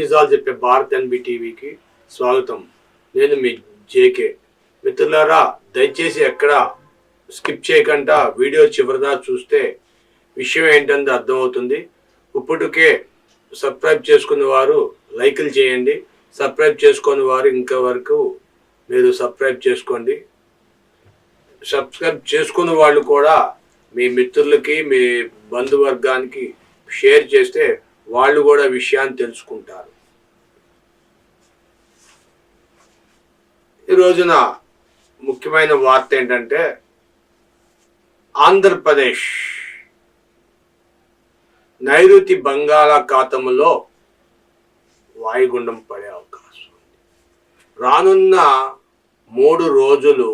నిజాలు చెప్పే భారత్ ఎన్బి టీవీకి స్వాగతం. నేను మీ జేకే. మిత్రులారా దయచేసి ఎక్కడ స్కిప్ చేయకుండా వీడియో చివరిదా చూస్తే విషయం ఏంటంటే అర్థమవుతుంది. ఇప్పటికే సబ్స్క్రైబ్ చేసుకున్న వారు లైకులు చేయండి. సబ్స్క్రైబ్ చేసుకుని వారు ఇంకా వరకు మీరు సబ్స్క్రైబ్ చేసుకోండి. సబ్స్క్రైబ్ చేసుకున్న వాళ్ళు కూడా మీ మిత్రులకి మీ బంధువర్గానికి షేర్ చేస్తే వాళ్ళు కూడా విషయాన్ని తెలుసుకుంటారు. ఈ రోజున ముఖ్యమైన వార్త ఏంటంటే ఆంధ్రప్రదేశ్ నైరుతి బంగాళాఖాతంలో వాయుగుండం పడే అవకాశం ఉంది. రానున్న మూడు రోజులు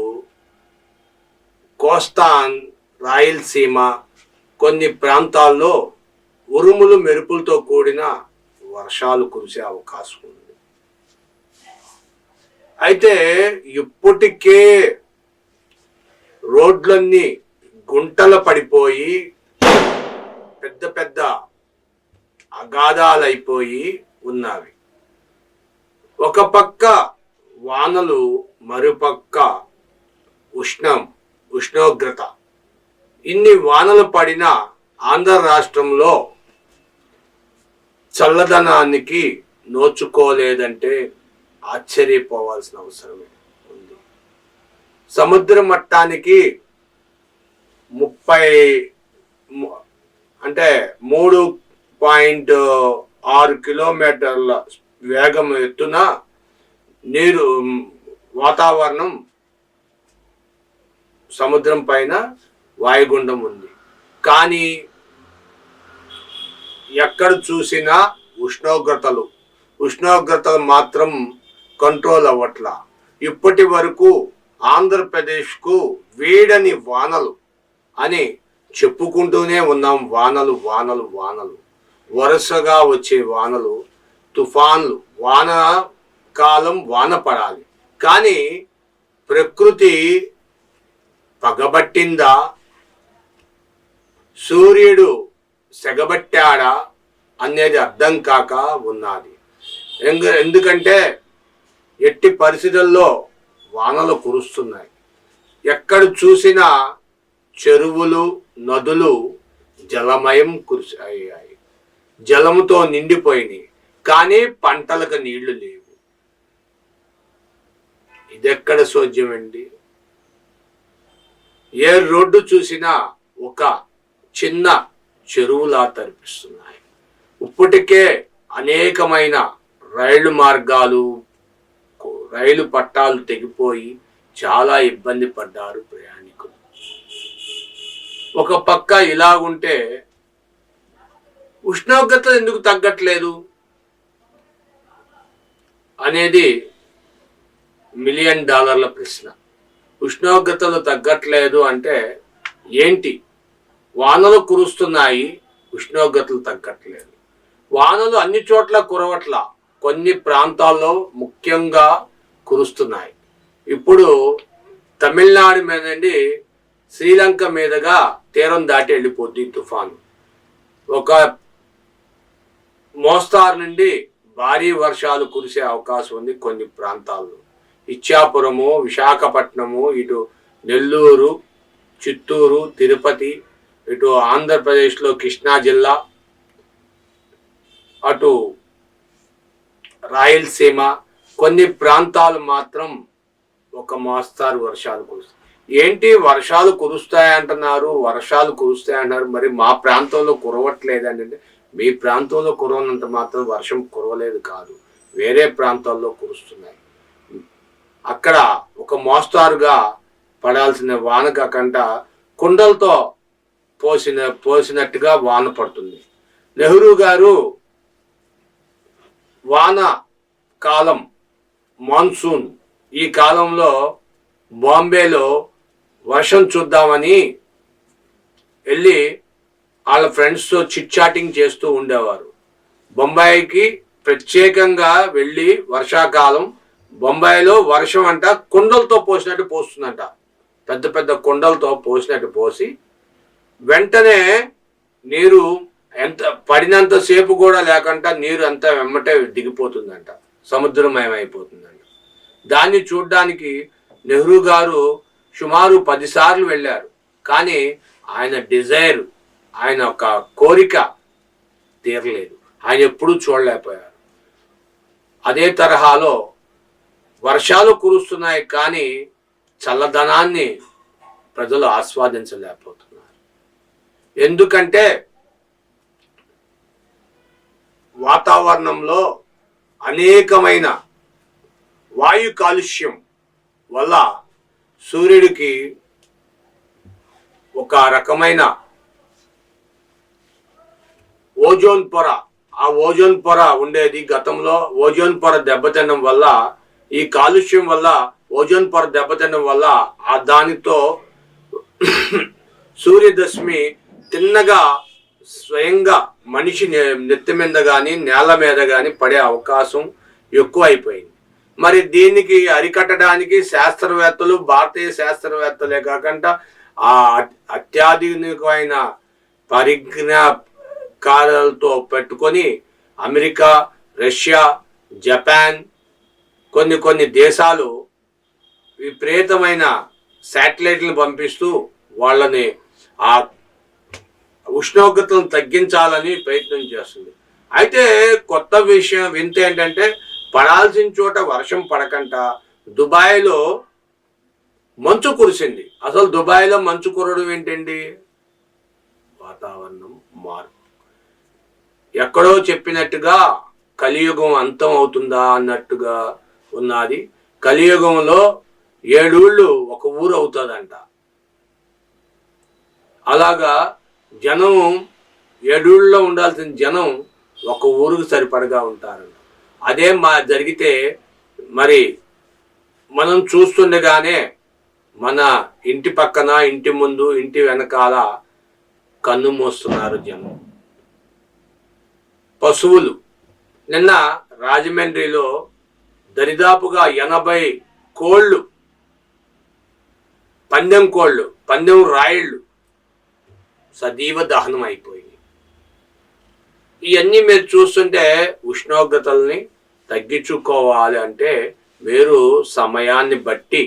కోస్తాన్ రాయలసీమ కొన్ని ప్రాంతాల్లో ఉరుములు మెరుపులతో కూడిన వర్షాలు కురిసే అవకాశం ఉంది. అయితే ఇప్పటికే రోడ్లన్నీ గుంటలు పడిపోయి పెద్ద పెద్ద అగాధాలైపోయి ఉన్నవి. ఒక పక్క వానలు మరుపక్క ఉష్ణం ఉష్ణోగ్రత. ఇన్ని వానలు పడిన ఆంధ్ర రాష్ట్రంలో చల్లదనానికి నోచుకోలేదంటే ఆశ్చర్యపోవాల్సిన అవసరమే ఉంది. సముద్ర మట్టానికి ముప్పై అంటే మూడు పాయింట్ ఆరు కిలోమీటర్ల వేగం ఎత్తున నీరు వాతావరణం సముద్రం పైన వాయుగుండం ఉంది. కానీ ఎక్కడ చూసినా ఉష్ణోగ్రతలు. ఉష్ణోగ్రతలు మాత్రం కంట్రోల్ అవ్వట్ల. ఇప్పటి వరకు ఆంధ్రప్రదేశ్కు వేడని వానలు అని చెప్పుకుంటూనే ఉన్నాం. వానలు వానలు వానలు. వరుసగా వచ్చే వానలు తుఫాన్లు వాన కాలం వాన పడాలి. కానీ ప్రకృతి పగబట్టిందా? సూర్యుడు సెగబట్టాడా అనేది అర్థం కాక ఉన్నది. ఎందుకంటే ఎట్టి పరిస్థితుల్లో వానలు కురుస్తున్నాయి. ఎక్కడ చూసినా చెరువులు నదులు జలమయం కురిసి అయ్యాయి జలముతో నిండిపోయినాయి. కానీ పంటలకు నీళ్ళు లేవు. ఇదెక్కడ సోద్యమండి ఏ రోడ్డు చూసినా ఒక చిన్న చెరువులా తరిపిస్తున్నాయి. ఇప్పటికే అనేకమైన రైలు మార్గాలు రైలు పట్టాలు తెగిపోయి చాలా ఇబ్బంది పడ్డారు ప్రయాణికులు. ఒక పక్క ఇలాగుంటే ఉష్ణోగ్రతలు ఎందుకు తగ్గట్లేదు? అనేది మిలియన్ డాలర్ల ప్రశ్న. ఉష్ణోగ్రతలు తగ్గట్లేదు అంటే ఏంటి? వానలు కురుస్తున్నాయి ఉష్ణోగ్రతలు తగ్గట్లేదు. వానలు అన్ని చోట్ల కురవట్ల. కొన్ని ప్రాంతాల్లో ముఖ్యంగా కురుస్తున్నాయి. ఇప్పుడు తమిళనాడు మీద నుండి శ్రీలంక మీదుగా తీరం దాటి వెళ్ళిపోద్ది తుఫాను. ఒక మోస్తారు నుండి భారీ వర్షాలు కురిసే అవకాశం ఉంది కొన్ని ప్రాంతాల్లో. ఇచ్చాపురము విశాఖపట్నము ఇటు నెల్లూరు చిత్తూరు తిరుపతి ఇటు ఆంధ్రప్రదేశ్లో కృష్ణా జిల్లా అటు రాయలసీమ కొన్ని ప్రాంతాలు మాత్రం ఒక మోస్తారు వర్షాలు కురుస్తాయి. ఏంటి వర్షాలు కురుస్తాయంటున్నారు వర్షాలు కురుస్తాయంటున్నారు మరి మా ప్రాంతంలో కురవట్లేదండి మీ ప్రాంతంలో కురవనంత మాత్రం వర్షం కురవలేదు కాదు. వేరే ప్రాంతాల్లో కురుస్తున్నాయి. అక్కడ ఒక మోస్తారుగా పడాల్సిన వాన కాకుండా కుండలతో పోసిన పోసినట్టుగా వాన పడుతుంది. నెహ్రూ గారు వాన కాలం మాన్సూన్ ఈ కాలంలో బాంబేలో వర్షం చూద్దామని వెళ్ళి వాళ్ళ ఫ్రెండ్స్తో చిట్ చాటింగ్ చేస్తూ ఉండేవారు. బొంబాయికి ప్రత్యేకంగా వెళ్ళి వర్షాకాలం బొంబాయిలో వర్షం అంట కుండలతో పోసినట్టు పోస్తుందంట. పెద్ద పెద్ద కుండలతో పోసినట్టు పోసి వెంటనే నీరు ఎంత పడినంత సేపు కూడా లేకుండా నీరు అంతా వెమ్మటే దిగిపోతుందంట. సముద్రమయం అయిపోతుందంట దాన్ని చూడ్డానికి నెహ్రూ గారు సుమారు పదిసార్లు వెళ్ళారు. కానీ ఆయన డిజైర్ ఆయన ఒక కోరిక తీరలేదు. ఆయన ఎప్పుడూ చూడలేకపోయారు. అదే తరహాలో వర్షాలు కురుస్తున్నాయి కానీ చల్లదనాన్ని ప్రజలు ఆస్వాదించలేకపోయారు ఎందుకంటే వాతావరణంలో అనేకమైన వాయు కాలుష్యం వల్ల సూర్యుడికి ఒక రకమైన ఓజోన్ పొర ఆ ఓజోన్ పొర ఉండేది గతంలో. ఓజోన్ పొర దెబ్బతినడం వల్ల ఈ కాలుష్యం వల్ల ఓజోన్ పొర దెబ్బతినడం వల్ల ఆ దానితో సూర్యదశమి తిన్నగా స్వయంగా మనిషి నెత్తి మీద కానీ నేల మీద కానీ పడే అవకాశం ఎక్కువ అయిపోయింది మరి దీనికి అరికట్టడానికి శాస్త్రవేత్తలు భారతీయ శాస్త్రవేత్తలే కాకుండా ఆ అత్యాధునికమైన పరిజ్ఞాకారాలతో పెట్టుకొని అమెరికా రష్యా జపాన్ కొన్ని కొన్ని దేశాలు విపరీతమైన శాటిలైట్లను పంపిస్తూ వాళ్ళని ఆ ఉష్ణోగ్రతను తగ్గించాలని ప్రయత్నం చేస్తుంది. అయితే కొత్త విషయం వింత ఏంటంటే పడాల్సిన చోట వర్షం పడకంట. దుబాయ్లో మంచు కురిసింది. అసలు దుబాయ్లో మంచు కురడం ఏంటండి? వాతావరణం మార్పు. ఎక్కడో చెప్పినట్టుగా కలియుగం అంతం అవుతుందా అన్నట్టుగా ఉన్నది. కలియుగంలో ఏడూళ్ళు ఒక ఊరు అవుతుందంట. అలాగా జనం ఏడూళ్ళలో ఉండాల్సిన జనం ఒక ఊరికి సరిపడగా ఉంటారు. అదే మా జరిగితే మరి మనం చూస్తుండగానే మన ఇంటి పక్కన ఇంటి ముందు ఇంటి వెనకాల కన్ను మోస్తున్నారు జనం. పశువులు. నిన్న రాజమండ్రిలో దరిదాపుగా ఎనభై కోళ్ళు పందెం కోళ్ళు పందెం రాయిళ్ళు సజీవ దహనం అయిపోయింది ఇవన్నీ మీరు చూస్తుంటే ఉష్ణోగ్రతల్ని తగ్గించుకోవాలి అంటే మీరు సమయాన్ని బట్టి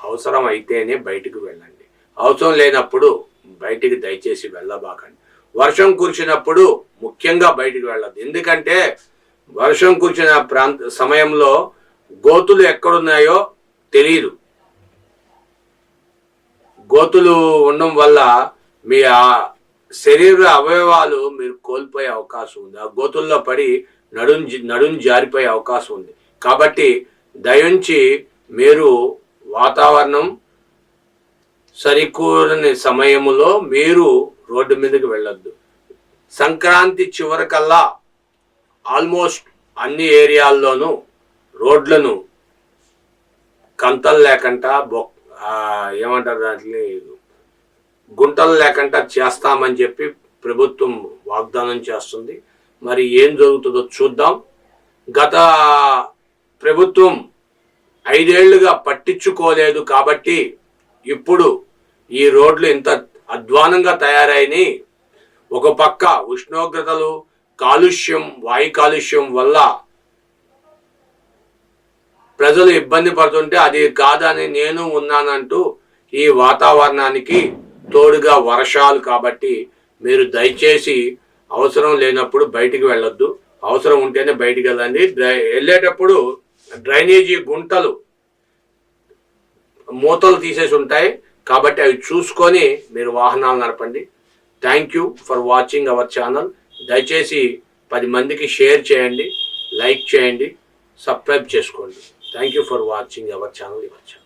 అవసరం అయితేనే బయటికి వెళ్ళండి. అవసరం లేనప్పుడు బయటికి దయచేసి వెళ్ళబాకండి. వర్షం కురిసినప్పుడు ముఖ్యంగా బయటికి వెళ్ళదు ఎందుకంటే వర్షం కురిసిన ప్రాంత సమయంలో గోతులు ఎక్కడున్నాయో తెలియదు గోతులు ఉండడం వల్ల మీ ఆ శరీర అవయవాలు మీరు కోల్పోయే అవకాశం ఉంది. ఆ గోతుల్లో పడి నడుం నడుం జారిపోయే అవకాశం ఉంది. కాబట్టి దయించి మీరు వాతావరణం సరికూరని సమయంలో మీరు రోడ్డు మీదకి వెళ్ళొద్దు. సంక్రాంతి చివరికల్లా ఆల్మోస్ట్ అన్ని ఏరియాల్లోనూ రోడ్లను కంతలు లేకుండా బొ ఏమంటారు దాంట్లో గుంటలు లేకుండా చేస్తామని చెప్పి ప్రభుత్వం వాగ్దానం చేస్తుంది. మరి ఏం జరుగుతుందో చూద్దాం. గత ప్రభుత్వం ఐదేళ్ళుగా పట్టించుకోలేదు కాబట్టి ఇప్పుడు ఈ రోడ్లు ఇంత అధ్వానంగా తయారైనాయి. ఒక పక్క ఉష్ణోగ్రతలు కాలుష్యం వాయు కాలుష్యం వల్ల ప్రజలు ఇబ్బంది పడుతుంటే అది కాదని నేను ఉన్నానంటూ ఈ వాతావరణానికి తోడుగా వర్షాలు కాబట్టి మీరు దయచేసి అవసరం లేనప్పుడు బయటికి వెళ్ళొద్దు. అవసరం ఉంటేనే బయటికి వెళ్ళండి. డ్రై వెళ్ళేటప్పుడు డ్రైనేజీ గుంటలు మూతలు తీసేసి ఉంటాయి. కాబట్టి అవి చూసుకొని మీరు వాహనాలు నడపండి. Thank you for watching our channel దయచేసి పది మందికి షేర్ చేయండి. లైక్ చేయండి. సబ్స్క్రైబ్ చేసుకోండి. Thank you for watching our channel our channel